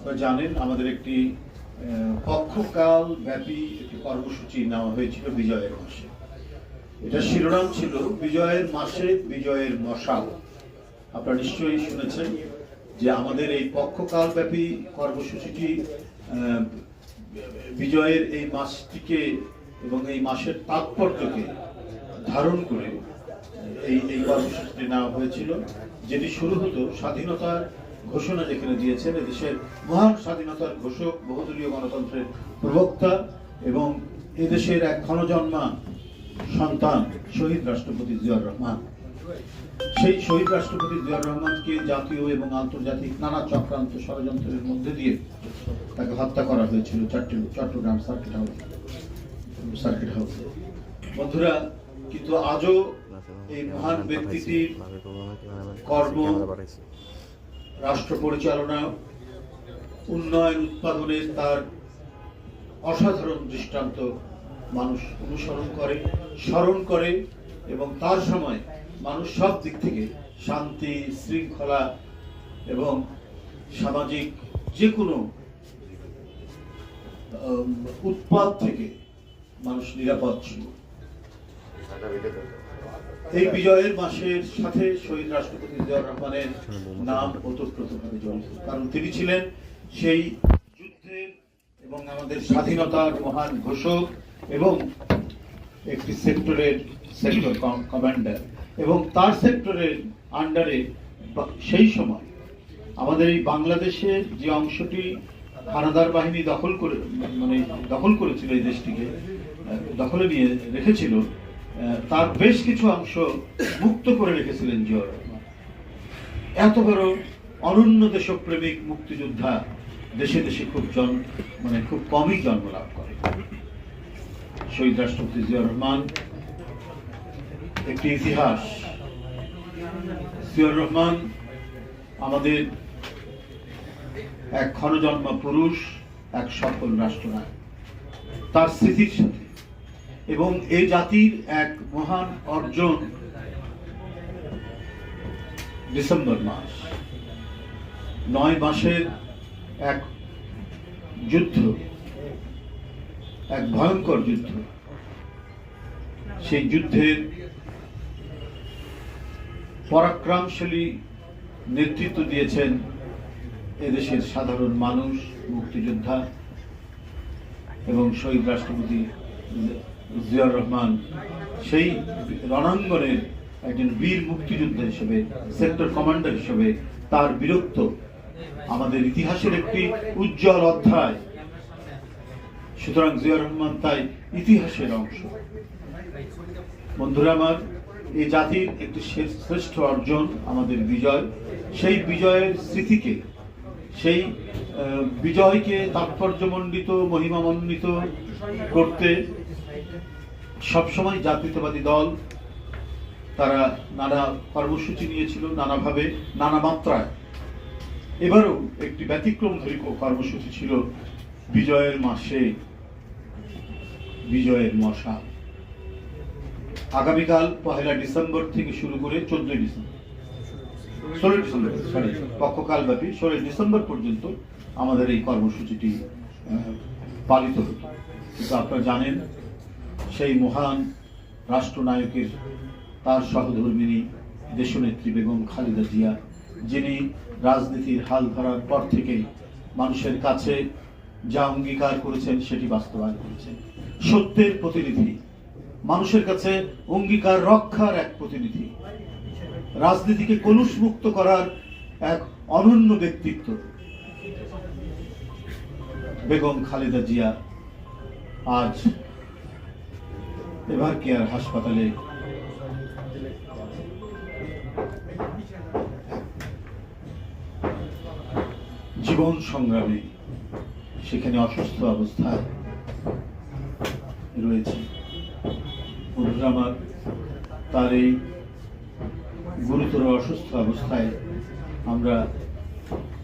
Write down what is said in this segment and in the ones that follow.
আপনারা জানেন, আমাদের একটি পক্ষকাল ব্যাপী একটি কর্মসূচি নেওয়া হয়েছিল বিজয়ের মাসে। এটা শিরোনাম ছিল বিজয়ের মাসে বিজয়ের মশাল। আপনারা নিশ্চয়ই শুনেছেন যে আমাদের এই পক্ষকাল ব্যাপী কর্মসূচিটি বিজয়ের এই মাসটিকে এবং এই মাসের তাৎপর্যকে ধারণ করে এই এই কর্মসূচিটি নেওয়া হয়েছিল, যেটি শুরু হতো স্বাধীনতার ঘোষণা যেখানে দিয়েছেন এদেশের মহান স্বাধীনতার ঘোষক, বহুদলীয় গণতন্ত্রের প্রবক্তা এবং এদেশের এক ক্ষণজন্মা সন্তান, শহীদ রাষ্ট্রপতি জিয়াউর রহমান। সেই শহীদ রাষ্ট্রপতি জিয়াউর রহমানকে জাতীয় এবং আন্তর্জাতিক নানা চক্রান্ত ষড়যন্ত্রের মধ্যে দিয়ে তাকে হত্যা করা হয়েছিল চট্ট- চট্টগ্রাম সার্কিট হাউস সার্কিট হাউসে বন্ধুরা, কিন্তু আজও এই মহান ব্যক্তিটির কর্ম রাষ্ট্র পরিচালনা, উন্নয়ন উৎপাদনে তার অসাধারণ দৃষ্টান্ত মানুষ অনুসরণ করে, স্মরণ করে এবং তার সময় মানুষ সব দিক থেকে শান্তি, শৃঙ্খলা এবং সামাজিক যে কোনো উৎপাদ থেকে মানুষ নিরাপদ ছিল। এই বিজয়ের মাসের সাথে শহীদ রাষ্ট্রপতি জিয়াউর রহমানের নাম ওতপ্রোতভাবে জড়িত, কারণ তিনি ছিলেন সেই যুদ্ধের এবং আমাদের স্বাধীনতার মহান ঘোষক এবং একটি সেক্টরের সেক্টর কমান্ডার এবং তার সেক্টরের আন্ডারে সেই সময় আমাদের এই বাংলাদেশের যে অংশটি হানাদার বাহিনী দখল করে মানে দখল করেছিল এই দেশটিকে দখলে নিয়ে রেখেছিল তার বেশ কিছু অংশ মুক্ত করে রেখেছিলেন জিয়াউর রহমান। এত বড় অনন্য দেশপ্রেমিক মুক্তিযোদ্ধা দেশে দেশে খুব জন মানে খুব কমই জন্ম লাভ করে। শহীদ রাষ্ট্রপতি জিয়াউর রহমান, একটি ইতিহাস। জিয়াউর রহমান আমাদের এক ক্ষণজন্মা পুরুষ এক সফল রাষ্ট্রনায়ক। তার স্মৃতির সাথে এবং এই জাতির এক মহান অর্জন ডিসেম্বর মাস, নয় মাসের এক যুদ্ধ, এক ভয়ঙ্কর যুদ্ধ। সেই যুদ্ধের পরাক্রমশালী নেতৃত্ব দিয়েছেন এদেশের সাধারণ মানুষ, মুক্তিযোদ্ধা এবং শহীদ রাষ্ট্রপতি জিয়াউর রহমান, সেই রণাঙ্গনের একজন বীর মুক্তিযোদ্ধা হিসেবে, সেক্টর কমান্ডার হিসেবে তার বীরত্ব আমাদের ইতিহাসের একটি উজ্জ্বল অধ্যায়। সুতরাং জিয়াউর রহমান তাই ইতিহাসের অংশ। বন্ধুরা আমার এই জাতির একটি শ্রেষ্ঠ অর্জন আমাদের বিজয়। সেই বিজয়ের স্মৃতিকে, সেই বিজয়কে তাৎপর্যমণ্ডিত, মহিমামণ্ডিত করতে সবসময় জাতীয়তাবাদী দল, তারা নানা কর্মসূচি নিয়েছিল নানাভাবে, নানা মাত্রায়। এবারও একটি ব্যতিক্রমধর্মী কর্মসূচি ছিল বিজয়ের মাসে, বিজয়ের মশা। আগামীকাল পহেলা ডিসেম্বর থেকে শুরু করে চোদ্দই ডিসেম্বর। ষোলোই ডিসেম্বর সরি পক্ষকাল ব্যাপী ষোলোই ডিসেম্বর পর্যন্ত আমাদের এই কর্মসূচিটি পালিত হতো। কিন্তু আপনারা জানেন সেই মহান রাষ্ট্রনায়কের তার সহধর্মিনী দেশনেত্রী বেগম খালেদা জিয়া, যিনি রাজনীতির হাল ধরার পর থেকেই মানুষের কাছে যা অঙ্গীকার করেছেন সেটি বাস্তবায়ন করেছেন। সত্যের প্রতিনিধি, মানুষের কাছে অঙ্গীকার রক্ষার এক প্রতিনিধি, রাজনীতিকে কলুষ মুক্ত করার এক অনন্য ব্যক্তিত্ব বেগম খালেদা জিয়া আজ এবার কেয়ার হাসপাতালে জীবন সংগ্রামে সেখানে অসুস্থ অবস্থায় রয়েছে। আমার, তার এই গুরুতর অসুস্থ অবস্থায় আমরা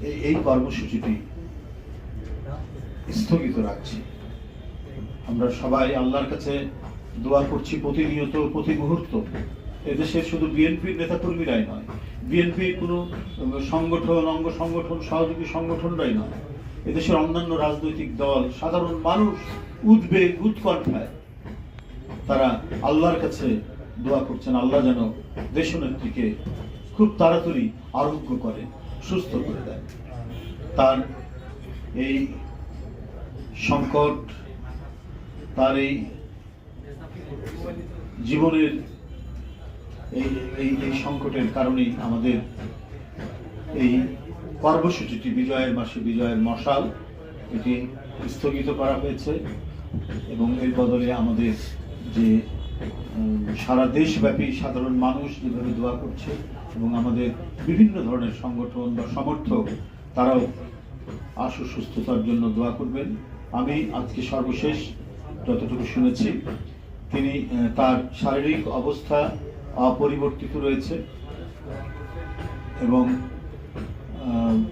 এই- এই কর্মসূচিটি স্থগিত রাখছি। আমরা সবাই আল্লাহর কাছে দোয়া করছি প্রতিনিয়ত, প্রতি মুহূর্ত। এদেশের শুধু বিএনপির নেতাকর্মীরাই নয় বিএনপির কোনো সংগঠন, অঙ্গ সংগঠন, সহযোগী সংগঠনরাই নয়। এদেশের অন্যান্য রাজনৈতিক দল, সাধারণ মানুষ উদ্বেগ, উৎকণ্ঠায়। তারা আল্লাহর কাছে দোয়া করছেন, আল্লাহ যেন দেশনেত্রীকে খুব তাড়াতাড়ি আরোগ্য করে, সুস্থ করে দেয়। তার এই সংকট, তার এই জীবনের এই এই সংকটের কারণেই আমাদের এই কর্মসূচিটি বিজয়ের মাসে বিজয়ের মশাল, এটি স্থগিত করা হয়েছে এবং এর বদলে আমাদের যে সারা দেশব্যাপী সাধারণ মানুষ যেভাবে দোয়া করছে এবং আমাদের বিভিন্ন ধরনের সংগঠন বা সমর্থক, তারাও আশু সুস্থতার জন্য দোয়া করবেন। আমি আজকে সর্বশেষ যতটুকু শুনেছি তিনি তার শারীরিক অবস্থা অপরিবর্তিত রয়েছে এবং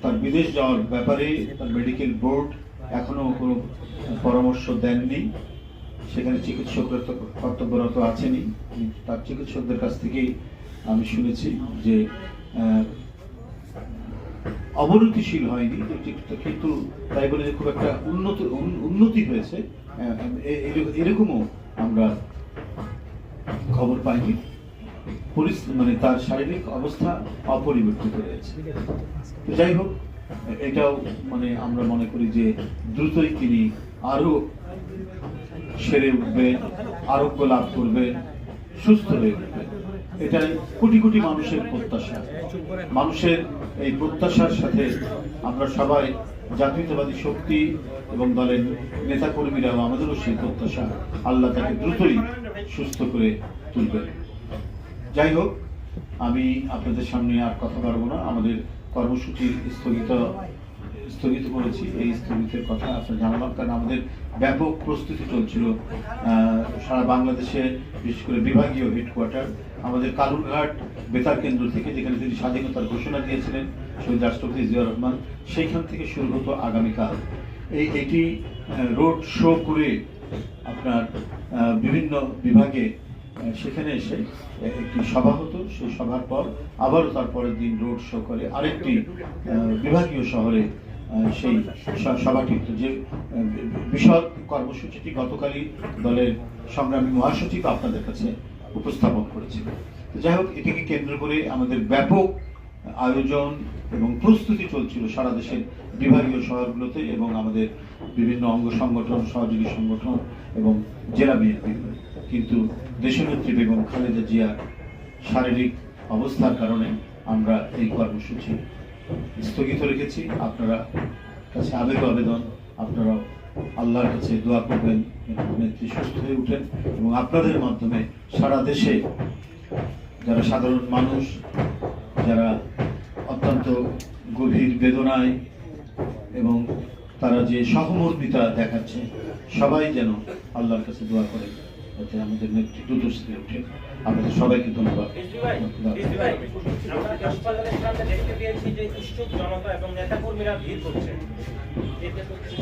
তার বিদেশ যাওয়ার ব্যাপারে তার মেডিকেল বোর্ড এখনও কোনো পরামর্শ দেননি। সেখানে চিকিৎসকরা তো কর্তব্যরত আছেনই। তার চিকিৎসকদের কাছ থেকেই আমি শুনেছি যে অবনতিশীল হয়নি কিন্তু তাই বলে যে খুব একটা উন্নত উন- উন্নতি হয়েছে। এরকমও আমরা খবর পাইনি। পরিস্থিতি মানে তার শারীরিক অবস্থা অপরিবর্তিত রয়েছে যাই হোক, এটাও মানে আমরা মনে করি যে দ্রুতই তিনি আরও সেরে উঠবে, আরোগ্য লাভ করবে, সুস্থ হয়ে উঠবেন এটাই কোটি কোটি মানুষের প্রত্যাশা। মানুষের এই প্রত্যাশার সাথে আমরা সবাই জাতীয়তাবাদী শক্তি এবং দলের নেতাকর্মীরাও আমাদেরও সেই প্রত্যাশা আল্লাহ তাকে দ্রুতই সুস্থ করে তুলবেন। যাই হোক, আমি আপনাদের সামনে আর কথা পারব না। আমাদের কর্মসূচি স্থগিত স্থগিত করেছি। এই স্থগিতের কথা আপনার জানালাম, কারণ আমাদের ব্যাপক প্রস্তুতি চলছিল সারা বাংলাদেশে, বিশেষ করে বিভাগীয় হেডকোয়ার্টার আমাদের কালুরঘাট বেতার কেন্দ্র থেকে যেখানে তিনি স্বাধীনতার ঘোষণা দিয়েছিলেন, শহীদ রাষ্ট্রপতি জিয়া রহমান, সেইখান থেকে শুরু হতো আগামীকাল। এই এটি রোড শো করে আপনার বিভিন্ন বিভাগে সেখানে এসে একটি সভা হতো। সেই সভার পর আবারও তারপরের দিন রোড শো করে আরেকটি বিভাগীয় শহরে সেই সভাটি যে বিশদ কর্মসূচিটি গতকালই দলের সংগ্রামী মহাসচিব আপনাদের কাছে উপস্থাপন করেছিল। যাই হোক, এটাকে কেন্দ্র করে আমাদের ব্যাপক আয়োজন এবং প্রস্তুতি চলছিল সারা দেশের বিভাগীয় শহরগুলোতে এবং আমাদের বিভিন্ন অঙ্গ সংগঠন, সহযোগী সংগঠন এবং জেলা বিএনপি। কিন্তু দেশনেত্রী বেগম খালেদা জিয়ার শারীরিক অবস্থার কারণে আমরা এই কর্মসূচি স্থগিত রেখেছি। আপনারা কাছে আবেগ আবেদন আপনারা আল্লাহর কাছে দোয়া করবেন নেত্রী সুস্থ হয়ে উঠেন এবং আপনাদের মাধ্যমে সারা দেশে যারা সাধারণ মানুষ, যারা অত্যন্ত গভীর বেদনায় এবং তারা যে সহমর্মিতা দেখাচ্ছে, সবাই যেন আল্লাহর কাছে দোয়া করে যাতে আমাদের নেতৃত্ব দুস্থে ওঠে আপনাদের সবাইকে ধন্যবাদ। এতে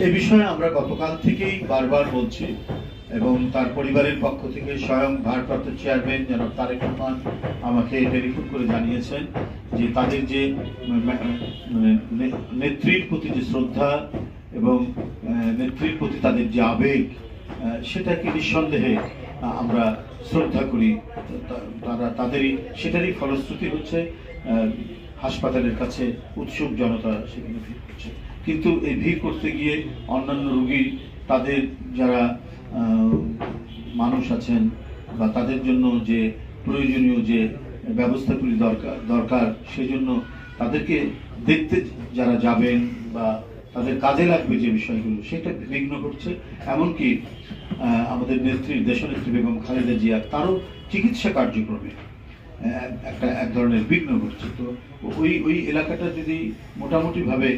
এ বিষয়ে আমরা গতকাল থেকেই বারবার বলছি এবং তার পরিবারের পক্ষ থেকে স্বয়ং ভারপ্রাপ্ত চেয়ারম্যান জনাব তারেক রহমান আমাকে টেলিফোন করে জানিয়েছেন যে তাদের যে মানে নেত্রীর প্রতি যে শ্রদ্ধা এবং নেত্রীর প্রতি তাদের যে আবেগ সেটাকে নিঃসন্দেহে আমরা শ্রদ্ধা করি। তারা তাদেরই, সেটারই ফলশ্রুতি হচ্ছে হাসপাতালের কাছে উৎসুক জনতা সেখানে ভিড় করছে। কিন্তু এই ভিড় করতে গিয়ে অন্যান্য রোগী, তাদের যারা মানুষ আছেন বা তাদের জন্য যে প্রয়োজনীয় যে ব্যবস্থাগুলি দরকার দরকার, সেজন্য তাদেরকে দেখতে যারা যাবেন বা তাদের কাজে লাগবে যে বিষয়গুলো সেটা বিঘ্ন ঘটছে। এমনকি আমাদের নেত্রী দেশনেত্রী বেগম খালেদা জিয়া তারও চিকিৎসা কার্যক্রমে একটা এক ধরনের বিঘ্ন ঘটছে। তো ওই ওই এলাকাটা যদি মোটামুটিভাবে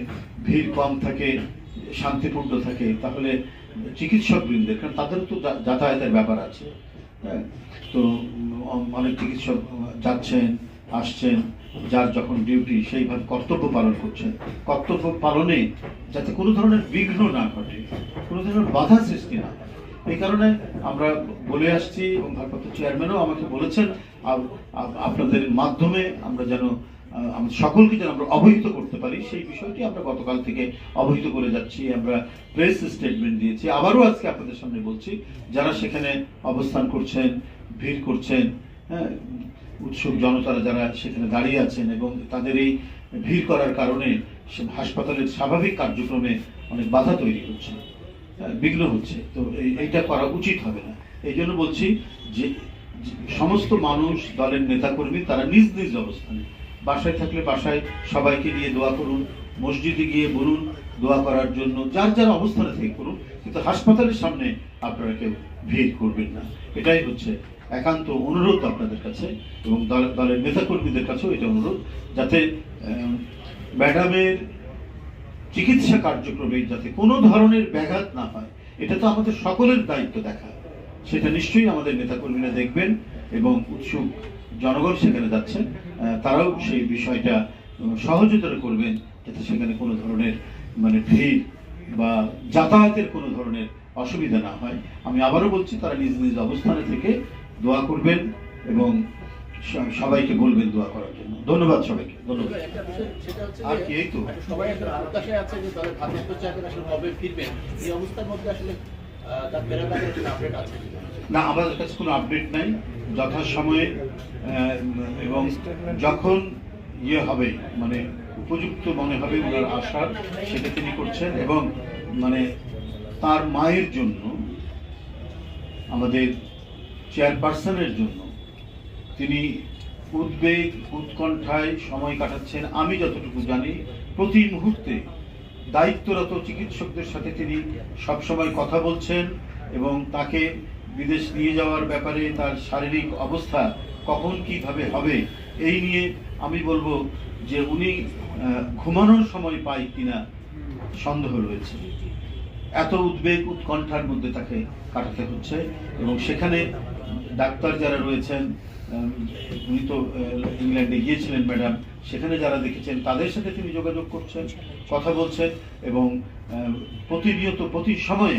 ভিড় কম থাকে শান্তিপূর্ণ থাকে তাহলে চিকিৎসক বৃন্দের কারণ তাদেরও তো যাতায়াতের ব্যাপার আছে। হ্যাঁ, তো অনেক চিকিৎসক যাচ্ছেন আসছেন, যার যখন ডিউটি সেইভাবে কর্তব্য পালন করছেন। কর্তব্য পালনে যাতে কোনো ধরনের বিঘ্ন না ঘটে, কোনো ধরনের বাধা সৃষ্টি না এই কারণে আমরা বলে আসছি এবং ভারপ্রাপ্ত চেয়ারম্যানও আমাকে বলেছেন আপ- আপ- আপনাদের মাধ্যমে আমরা যেন সকলকে যেন আমরা অবহিত করতে পারি। সেই বিষয়টি আমরা গতকাল থেকে অবহিত করে যাচ্ছি। আমরা প্রেস স্টেটমেন্ট দিয়েছি। আবারও আজকে আপনাদের সামনে বলছি, যারা সেখানে অবস্থান করছেন, ভিড় করছেন হ্যাঁ উৎসুক জনতারা যারা সেখানে দাঁড়িয়ে আছেন এবং তাদের এই ভিড় করার কারণে হাসপাতালের স্বাভাবিক কার্যক্রমে অনেক বাধা তৈরি হচ্ছে হ্যাঁ, বিঘ্ন হচ্ছে। তো এইটা করা উচিত হবে না। এই জন্য বলছি যে সমস্ত মানুষ দলের নেতাকর্মী তারা নিজ নিজ অবস্থানে বাসায় থাকলে বাসায় সবাইকে নিয়ে দোয়া করুন মসজিদে গিয়ে বলুন দোয়া করার জন্য যার যার অবস্থানে থেকে করুন কিন্তু হাসপাতালের সামনে আপনারা কেউ ভিড় করবেন না। এটাই হচ্ছে একান্ত অনুরোধ আপনাদের কাছে এবং দল- দলের নেতাকর্মীদের কাছেও এটা অনুরোধ, যাতে ম্যাডামের চিকিৎসা কার্যক্রমে যাতে কোনো ধরনের ব্যাঘাত না হয়, এটা তো আমাদের সকলের দায়িত্ব দেখা। সেটা নিশ্চয়ই আমাদের নেতাকর্মীরা দেখবেন এবং উৎসুক জনগণ সেখানে যাচ্ছেন তারাও সেই বিষয়টা সহযোগিতা করবেন, যাতে সেখানে কোনো ধরনের মানে ভিড় বা যাতায়াতের কোনো ধরনের অসুবিধা না হয়। আমি আবারও বলছি, তারা নিজ নিজ অবস্থানে থেকে দোয়া করবেন এবং সবাইকে বলবেন দোয়া করার জন্য। ধন্যবাদ সবাইকে। ধন্যবাদ। একটা বিষয় সেটা হচ্ছে আর কি এই তো। সবাই আছে যে আসলে কবে ফিরবেন। এই অবস্থার মধ্যে আসলে? না আমাদের কাছে কোনো আপডেট নাই। যথাসময়ে এবং যখন ইয়ে হবে মানে উপযুক্ত মনে হবে ওনার আশার সেটা তিনি করছেন। এবং মানে তার মায়ের জন্য আমাদের চেয়ারপারসনের জন্য তিনি উদ্বেগ, উৎকণ্ঠায় সময় কাটাচ্ছেন। আমি যতটুকু জানি, প্রতি মুহূর্তে দায়িত্বরত চিকিৎসকদের সাথে তিনি সবসময় কথা বলছেন এবং তাকে বিদেশ নিয়ে যাওয়ার ব্যাপারে তার শারীরিক অবস্থা কখন কীভাবে হবে, এই নিয়ে আমি বলব যে উনি ঘুমানোর সময় পাই কিনা সন্দেহ রয়েছে। এত উদ্বেগ, উৎকণ্ঠার মধ্যে তাকে কাটাতে হচ্ছে এবং সেখানে ডাক্তার যারা রয়েছেন উনি তো ইংল্যান্ডে গিয়েছিলেন, ম্যাডাম। সেখানে যারা দেখেছেন, তাদের সাথে তিনি যোগাযোগ করছেন, কথা বলছেন এবং প্রতিনিয়ত, প্রতি সময়ে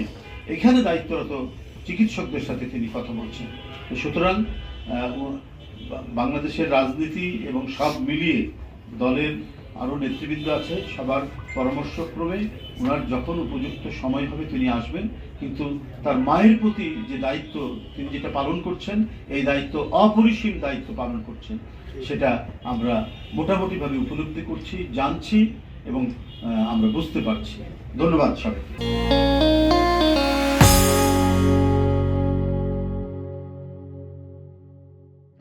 এখানে দায়িত্বরত চিকিৎসকদের সাথে তিনি কথা বলছেন। সুতরাং বাংলাদেশের রাজনীতি এবং সব মিলিয়ে দলের আরও নেতৃবৃন্দ আছে, সবার পরামর্শক্রমে ওনার যখন উপযুক্ত সময় হবে তিনি আসবেন, কিন্তু তার মায়ের প্রতি যে দায়িত্ব তিনি যেটা পালন করছেন, এই দায়িত্ব অপরিসীম দায়িত্ব পালন করছেন, সেটা আমরা মোটামুটিভাবে উপলব্ধি করছি, জানছি এবং আমরা বুঝতে পারছি। ধন্যবাদ সবাইকে।